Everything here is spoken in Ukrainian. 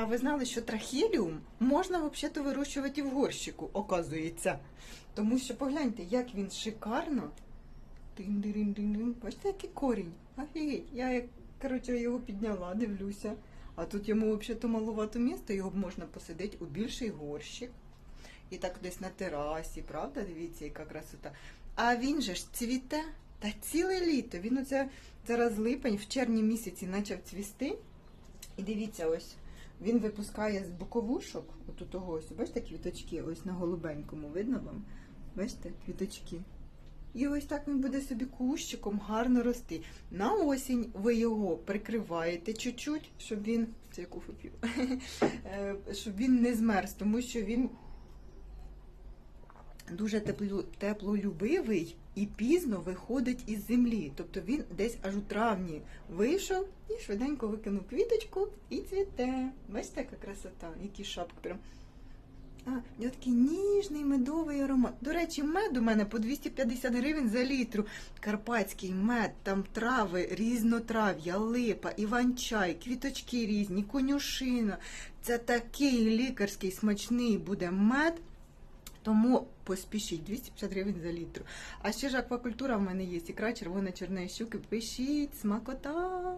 А ви знали, що трахеліум можна взагалі вирощувати в горщику, оказується. Тому що погляньте, як він шикарно. Тин-дирин-дин-дин. Бачите, який корінь? Офігеть. Я як, коротше, його підняла, дивлюся. А тут йому взагалі малувато місто, його можна посадити у більший горщик. І так десь на терасі, правда? Дивіться, яка красота. А він же ж цвіте та ціле літо. Він оце зараз липень, в червні місяці почав цвісти. І дивіться, ось він випускає з боковушок, от у того ось, бачите, квіточки, ось на голубенькому, видно вам? Бачите, квіточки. І ось так він буде собі кущиком гарно рости. На осінь ви його прикриваєте чуть-чуть, щоб він. Це яку фопів. Е, щоб він не змерз, тому що він дуже теплолюбивий і пізно виходить із землі. Тобто він десь аж у травні вийшов і швиденько викинув квіточку і цвіте. Бачите, яка красота, які шапки прям. А, в нього такий ніжний медовий аромат. До речі, мед у мене по 250 гривень за літру. Карпатський мед, там трави, різнотрав'я, липа, іван-чай, квіточки різні, конюшина. Це такий лікарський смачний буде мед. Тому поспішіть 250 гривень за літр. А ще ж аквакультура в мене є. Ікра червона чорної щуки. Пишіть, смакота.